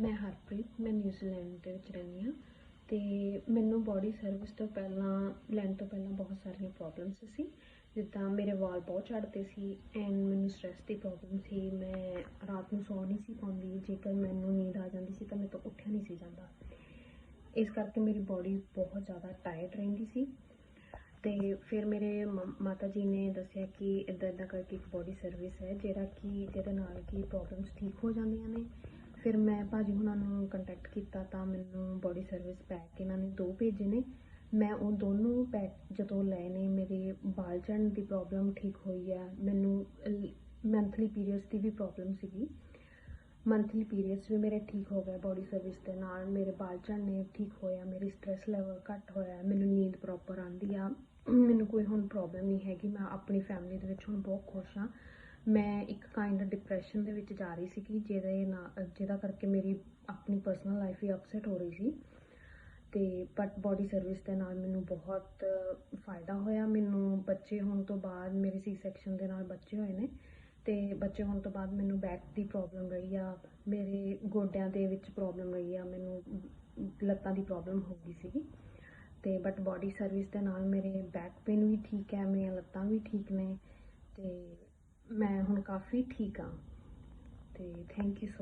ਮੈਂ ਹਰਪ੍ਰੀਤ, ਮੈਂ ਨਿਊਜ਼ੀਲੈਂਡ ਦੇ ਵਿੱਚ ਰਹਿੰਦੀ ਹਾਂ ਤੇ ਮੈਨੂੰ ਬੋਡੀ ਸਰਵਿਸ ਤੋਂ ਪਹਿਲਾਂ, ਲੈਣ ਤੋਂ ਪਹਿਲਾਂ ਬਹੁਤ ਸਾਰੀਆਂ ਪ੍ਰੋਬਲਮਸ ਸੀ, ਜਿੱਦਾਂ ਮੇਰੇ ਵਾਲ ਬਹੁਤ ਝੜਦੇ ਸੀ ਐਂਡ ਮੈਨੂੰ ਸਟ੍ਰੈਸ ਦੀ ਪ੍ਰੋਬਲਮ ਸੀ, ਮੈਂ ਰਾਤ ਨੂੰ ਸੌ ਨਹੀਂ ਸੀ ਪਾਉਂਦੀ, ਜੇਕਰ ਮੈਨੂੰ ਨੀਂਦ ਆ ਜਾਂਦੀ ਸੀ ਤਾਂ ਮੇਰੇ ਤੋਂ ਉੱਠਿਆ ਨਹੀਂ ਸੀ ਜਾਂਦਾ। ਇਸ ਕਰਕੇ ਮੇਰੀ ਬੋਡੀ ਬਹੁਤ ਜ਼ਿਆਦਾ ਟਾਇਰਡ ਰਹਿੰਦੀ ਸੀ ਤੇ ਫਿਰ ਮੇਰੇ ਮ- ਮਾਤਾ ਜੀ ਨੇ ਦੱਸਿਆ ਕਿ ਇਦਾਂ ਇਦਾਂ ਕਰਕੇ ਇੱਕ ਬੋਡੀ ਸਰਵਿਸ ਹੈ, ਜਿਹੜਾ ਕਿ, ਜਿਹਦੇ ਨਾਲ ਕਿ ਪ੍ਰੋਬਲਮਸ ਠੀਕ ਹੋ ਜਾਂਦੀਆਂ ਨੇ। ਫਿਰ ਮੈਂ ਭਾਜੀ ਹੁਣਾਂ ਨੂੰ ਕੰਟੈਕਟ ਕੀਤਾ ਤਾਂ ਮੈਨੂੰ ਬੋਡੀ ਸਰਵਿਸ ਪੈਕ ਇਹਨਾਂ ਨੇ ਦੋ ਭੇਜੇ ਨੇ। ਮੈਂ ਉਹ ਦੋਨੋਂ ਪੈਕ ਜਦੋਂ ਲਏ ਨੇ, ਮੇਰੇ ਬਾਲ ਝੜਨ ਦੀ ਪ੍ਰੋਬਲਮ ਠੀਕ ਹੋਈ ਹੈ ਮੈਨੂੰ ਮੰਥਲੀ ਪੀਰੀਅਡਸ ਦੀ ਵੀ ਪ੍ਰੋਬਲਮ ਸੀਗੀ। ਮੰਥਲੀ ਪੀਰੀਅਡਸ ਵੀ ਮੇਰੇ ਠੀਕ ਹੋ ਗਏ ਬੋਡੀ ਸਰਵਿਸ ਦੇ ਨਾਲ। ਮੇਰੇ ਬਾਲ ਝੜਨੇ ਠੀਕ ਹੋਇਆ, ਮੇਰੀ ਸਟ੍ਰੈਸ ਲੈਵਲ ਘੱਟ ਹੋਇਆ, ਮੈਨੂੰ ਨੀਂਦ ਪ੍ਰੋਪਰ ਆਉਂਦੀ ਆ। ਮੈਨੂੰ ਕੋਈ ਹੁਣ ਪ੍ਰੋਬਲਮ ਨਹੀਂ ਹੈਗੀ, ਮੈਂ ਆਪਣੀ ਫੈਮਿਲੀ ਦੇ ਵਿੱਚ ਹੁਣ ਬਹੁਤ ਖੁਸ਼ ਹਾਂ। ਮੈਂ ਇੱਕ ਕਾਈਂਡ ਡਿਪਰੈਸ਼ਨ ਦੇ ਵਿੱਚ ਜਾ ਰਹੀ ਸੀ ਕਿ ਜਿਹਦੇ ਨਾਲ, ਜਿਹਦਾ ਕਰਕੇ ਮੇਰੀ ਆਪਣੀ ਪਰਸਨਲ ਲਾਈਫ ਹੀ ਅਪਸੈਟ ਹੋ ਰਹੀ ਸੀ। ਤੇ ਬਟ ਬੋਡੀ ਸਰਵਿਸ ਦੇ ਨਾਲ ਮੈਨੂੰ ਬਹੁਤ ਫਾਇਦਾ ਹੋਇਆ। ਮੈਨੂੰ ਬੱਚੇ ਹੋਣ ਤੋਂ ਬਾਅਦ ਮੇਰੇ ਸੀ ਸੈਕਸ਼ਨ ਦੇ ਨਾਲ ਬੱਚੇ ਹੋਏ ਨੇ। ਤੇ ਬੱਚੇ ਹੋਣ ਤੋਂ ਬਾਅਦ ਮੈਨੂੰ ਬੈਕ ਦੀ ਪ੍ਰੋਬਲਮ ਰਹੀ ਆ, ਮੇਰੇ ਗੋਡਿਆਂ ਦੇ ਵਿੱਚ ਪ੍ਰੋਬਲਮ ਰਹੀ ਆ, ਮੈਨੂੰ ਲੱਤਾਂ ਦੀ ਪ੍ਰੋਬਲਮ ਹੋ ਗਈ ਸੀਗੀ। ਤੇ ਬਟ ਬੋਡੀ ਸਰਵਿਸ ਦੇ ਨਾਲ ਮੇਰੇ ਬੈਕ ਪੇਨ ਵੀ ਠੀਕ ਹੈ, ਮੇਰੀਆਂ ਲੱਤਾਂ ਵੀ ਠੀਕ ਨੇ। ਤੇ ਮੈਂ ਹੁਣ ਕਾਫੀ ਠੀਕ ਹਾਂ। ਤੇ ਥੈਂਕ ਯੂ ਸੋ